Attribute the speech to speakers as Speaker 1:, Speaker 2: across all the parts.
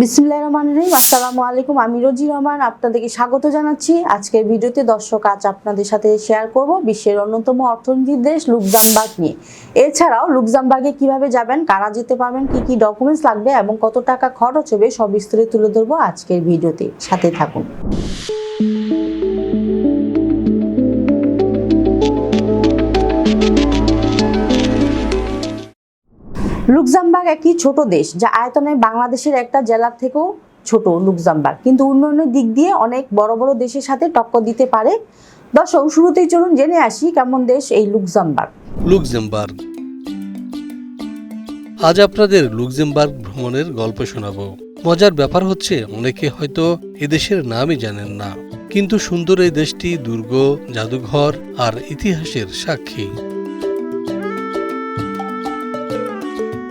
Speaker 1: বিসমিল্লাহ রহমান রহিম। আসসালামু আলাইকুম, আমি রোজি রহমান, আপনাদেরকে স্বাগত জানাচ্ছি। আজকের ভিডিওতে দর্শক আজ আপনাদের সাথে শেয়ার করব বিশ্বের অন্যতম অর্থনীতির দেশ লুকজামবার্গ নিয়ে। এছাড়াও লুকজামবার্গে কীভাবে যাবেন, কারা যেতে পারবেন, কি কি ডকুমেন্টস লাগবে এবং কত টাকা খরচ হবে, সব বিস্তারিত তুলে ধরবো আজকের ভিডিওতে। সাথে থাকুন। লুক্সামবার্গ একটি ছোট দেশ, যা আয়তনে বাংলাদেশের একটা জেলার থেকেও ছোট লুক্সামবার্গ। কিন্তু উন্নয়নের দিক দিয়ে অনেক বড় বড় দেশের সাথে টক্কর দিতে পারে। দর্শক, শুরুতেই চলুন জেনে আসি কেমন দেশ এই লুক্সামবার্গ।
Speaker 2: লুক্সেমবার্গ। আজ আপনাদের লুক্সেমবার্গ ভ্রমণের গল্প শোনাবো। মজার ব্যাপার হচ্ছে, অনেকে হয়তো এদেশের নামই জানেন না। কিন্তু সুন্দর এই দেশটি দুর্গ, জাদুঘর আর ইতিহাসের সাক্ষী।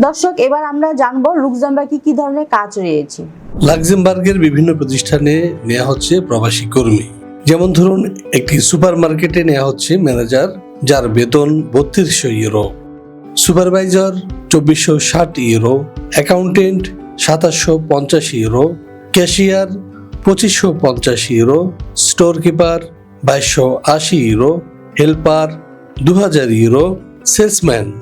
Speaker 1: দর্শক, এবার আমরা জানব লুক্সামবার্গে কি ধরনের কাজ রয়েছে।
Speaker 2: লাক্সেমবার্গের বিভিন্ন প্রতিষ্ঠানে নেওয়া হচ্ছে প্রবাসী কর্মী। যেমন ধরুন, একটি সুপার মার্কেটে নেওয়া হচ্ছে ম্যানেজার, যার বেতন বত্রিশশো ইউরো। সুপারভাইজার, চব্বিশশো ষাট ইউরো। অ্যাকাউন্টেন্ট, সাতাশশো পঞ্চাশ ইউরো। ক্যাশিয়ার, পঁচিশশো পঞ্চাশ ইউরো। স্টোর কিপার বাইশশো আশি ইউরো। হেল্পার দু হাজার ইউরো। সেলসম্যান।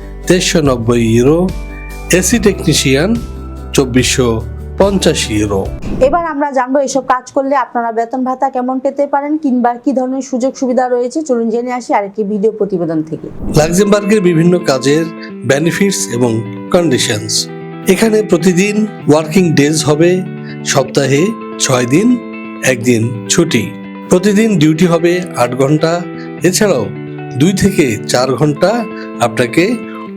Speaker 2: তেইশশো নব্বই ইউরো এসি টেকনিশিয়ান চব্বিশশো পঞ্চাশ ইউরো
Speaker 1: এবার আমরা জানব এসব কাজ করলে আপনারা বেতন ভাতা কেমন পেতে পারেন কিংবা কি ধরনের সুযোগ সুবিধা রয়েছে। চলুন জেনে আসি আরেকটি ভিডিও প্রতিবেদন থেকে।
Speaker 2: লাক্সেমবার্গের বিভিন্ন কাজের বেনিফিটস এবং কন্ডিশনস এখানে প্রতিদিন ওয়ার্কিং ডেজ হবে সপ্তাহে ছয় দিন একদিন ছুটি। প্রতিদিন ডিউটি হবে আট ঘণ্টা। এছাড়াও দুই থেকে চার ঘণ্টা আপনাকে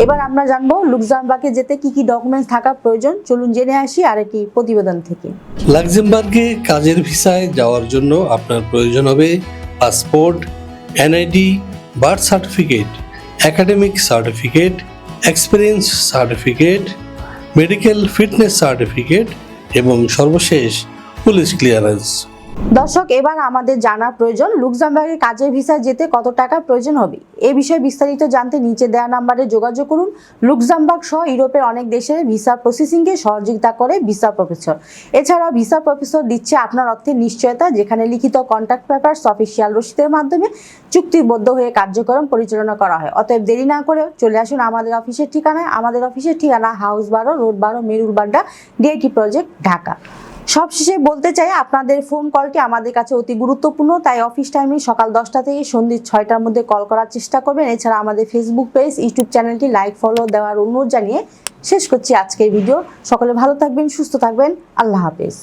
Speaker 1: এবার আমরা জানব লুক্সামবার্গে যেতে কি কি ডকুমেন্টস থাকা প্রয়োজন। চলুন জেনে আসি আর একটি প্রতিবেদন থেকে।
Speaker 2: লাক্সেমবার্গে কাজের ভিসায় যাওয়ার জন্য আপনার প্রয়োজন হবে passport, NID, birth certificate, academic certificate, experience certificate, medical fitness certificate এবং সর্বশেষ পুলিশ ক্লিয়ারেন্স।
Speaker 1: দর্শক, এবার আমাদের জানা প্রয়োজন লুক্সেমবার্গে কাজের ভিসা যেতে কত টাকা প্রয়োজন হবে? এ বিষয়ে বিস্তারিত জানতে নিচে দেওয়া নাম্বারে যোগাযোগ করুন। লুক্সেমবার্গ সহ ইউরোপের অনেক দেশের ভিসা প্রসেসিংকে সহযোগিতা করে ভিসা প্রফেসর। এছাড়াও ভিসা প্রফেসর দিচ্ছে আপনার অর্থের নিশ্চয়তা, যেখানে লিখিত কন্ট্যাক্ট পেপারস অফিসিয়াল রসিদের মাধ্যমে চুক্তিবদ্ধ হয়ে কার্যক্রম পরিচালনা করা হয়। অতএব দেরি না করে চলে আসুন আমাদের অফিসের ঠিকানায়। আমাদের অফিসের ঠিকানা হাউস বারো, রোড বারো মেরুল বাড্ডা, ডিআইটি প্রজেক্ট, ঢাকা। সবশেষে বলতে চাই, আপনাদের ফোন কলটি আমাদের কাছে অতি গুরুত্বপূর্ণ, তাই অফিস টাইমে সকাল দশটা থেকে সন্ধ্যে ছয়টার মধ্যে কল করার চেষ্টা করবেন। এছাড়া আমাদের ফেসবুক পেজ ইউটিউব চ্যানেলটি লাইক ফলো দেওয়ার অনুরোধ জানিয়ে শেষ করছি আজকের ভিডিও সকলে ভালো থাকবেন, সুস্থ থাকবেন। আল্লাহ হাফেজ।